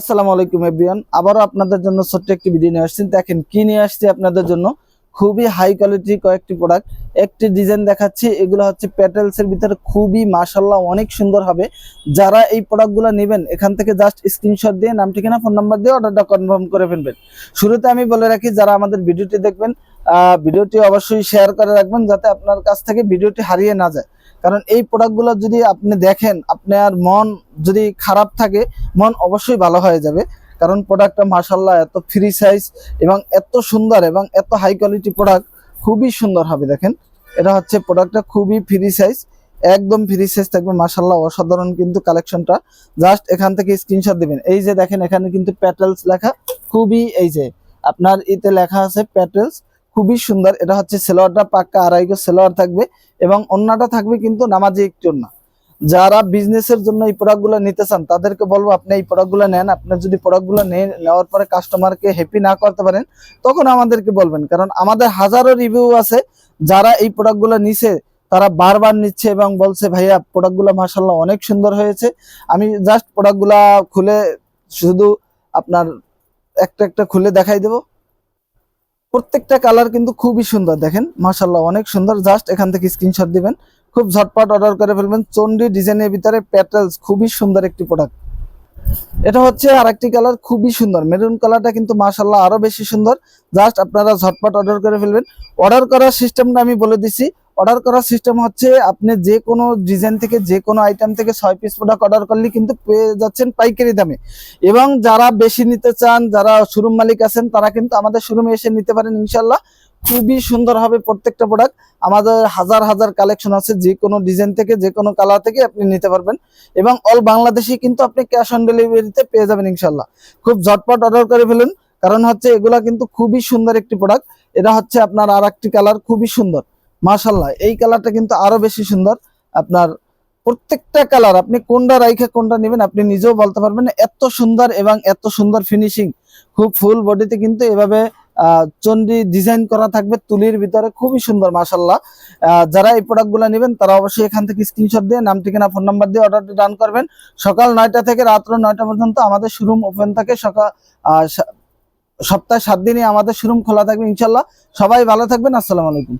আসসালামু আলাইকুম এভরিওয়ান আবারও আপনাদের জন্য ছোট্ট একটি ভিডিও নিয়ে আসছি। দেখেন, কি নিয়ে আসছি আপনাদের জন্য? খুবই হাই কোয়ালিটি কয়েকটি প্রোডাক্ট একটি ডিজাইন দেখাচ্ছি, এগুলো হচ্ছে প্যাটেলস এর ভিতরে খুবই মাশাল্লাহ অনেক সুন্দর হবে। যারা এই প্রোডাক্টগুলো নেবেন, এখান থেকে জাস্ট স্ক্রিনশট দিয়ে, নাম, ঠিকানা ফোন নাম্বার দিয়ে অর্ডারটা কনফার্ম করে ফেলবেন। শুরুতে আমি বলে রাখি, যারা আমাদের ভিডিওটি দেখবেন ভিডিওটি অবশ্যই শেয়ার করে রাখবেন, যাতে আপনার কাছ থেকে ভিডিওটি হারিয়ে না যায়। কারণ এই প্রোডাক্টগুলো যদি আপনি দেখেন, আপনার মন যদি খারাপ থাকে, মন অবশ্যই ভালো হয়ে যাবে। কারণ প্রোডাক্টটা মার্শাল্লাহ এত ফ্রি সাইজ এবং এত সুন্দর এবং এত হাই কোয়ালিটি প্রোডাক্ট খুবই সুন্দর হবে, দেখেন। এটা হচ্ছে প্রোডাক্টটা খুবই ফ্রি সাইজ একদম ফ্রি সাইজ থাকবে মার্শাল্লাহ অসাধারণ কিন্তু কালেকশনটা জাস্ট এখান থেকে স্ক্রিনশট দেবেন। এই যে দেখেন, এখানে কিন্তু প্যাটেলস লেখা, খুবই এই যে, আপনার ইতে লেখা আছে প্যাটেলস খুবই সুন্দর। এটা হচ্ছে সেলোয়ারটা পাক্কা আড়াইগো সেলোয়ার থাকবে এবং অন্যটা থাকবে কিন্তু নামাজি একটি অন্য যারা বিজনেসের জন্য এই প্রোডাক্টগুলো নিতে চান, তাদেরকে বলব আপনি এই প্রোডাক্টগুলো নেন। আপনি যদি প্রোডাক্টগুলো নেওয়ার পরে কাস্টমারকে হ্যাপি না করতে পারেন, তখন আমাদেরকে বলবেন। কারণ আমাদের হাজারো রিভিউ আছে, যারা এই প্রোডাক্টগুলো নিছে, তারা বারবার নিচ্ছে এবং বলছে, ভাইয়া প্রোডাক্টগুলো মাসাল্লাহ অনেক সুন্দর হয়েছে। আমি জাস্ট প্রোডাক্টগুলা খুলে শুধু আপনার একটা একটা খুলে দেখাই দেব। প্রত্যেকটা কালার কিন্তু খুবই সুন্দর, দেখেন মাসাল্লাহ অনেক সুন্দর। জাস্ট এখান থেকে স্ক্রিনশট দিবেন, খুব ঝটপট অর্ডার করে ফেলবেন। চন্ডি ডিজাইনের ভিতরে প্যাটেলস খুবই সুন্দর একটি প্রোডাক্ট এটা হচ্ছে আর একটি কালার, খুবই সুন্দর। মেরুন কালারটা কিন্তু মাসাল্লাহ আরও বেশি সুন্দর। জাস্ট আপনারা ঝটপট অর্ডার করে ফেলবেন। অর্ডার করার সিস্টেমটা আমি বলে দিছি। অর্ডার করার সিস্টেম হচ্ছে আপনি যে কোনো ডিজাইন থেকে যে কোনো আইটেম থেকে ছয় পিস প্রোডাক্ট অর্ডার করলে কিন্তু পেয়ে যাচ্ছেন পাইকারি দামে। এবং যারা বেশি নিতে চান, যারা শোরুম মালিক আছেন, তারা কিন্তু আমাদের শোরুমে এসে নিতে পারেন ইনশাল্লাহ খুবই সুন্দর হবে প্রত্যেকটা প্রোডাক্ট আমাদের হাজার হাজার কালেকশন আছে, যে কোনো ডিজাইন থেকে, যে কোনো কালার থেকে আপনি নিতে পারবেন। এবং অল বাংলাদেশে কিন্তু আপনি ক্যাশ অন ডেলিভারিতে পেয়ে যাবেন ইনশাল্লাহ খুব ঝটপট অর্ডার করে ফেলুন। কারণ হচ্ছে এগুলা কিন্তু খুবই সুন্দর একটি প্রোডাক্ট এটা হচ্ছে আপনার আর একটি কালার খুবই সুন্দর। মাশাল্লাহ এই কালারটা কিন্তু আরও বেশি সুন্দর। আপনার প্রত্যেকটা কালার, আপনি কোনটা রাইখে কোনটা নেবেন, আপনি নিজেও বলতে পারবেন, এত সুন্দর এবং এত সুন্দর ফিনিশিং খুব ফুল বডিতে কিন্তু এভাবে চন্ডি ডিজাইন করা থাকবে তুলির ভিতরে, খুবই সুন্দর মাশাল্লাহ যারা এই প্রোডাক্টগুলো নেবেন, তারা অবশ্যই এখান থেকে স্ক্রিনশট দিয়ে নাম, ঠিকানা ফোন নাম্বার দিয়ে অর্ডারটি ডান করবেন। সকাল নয়টা থেকে রাত্র নয়টা পর্যন্ত আমাদের শোরুম ওপেন থাকে। সকাল সপ্তাহে সাত দিনই আমাদের শোরুম খোলা থাকবে ইনশাল্লাহ সবাই ভালো থাকবেন, আসসালামু আলাইকুম।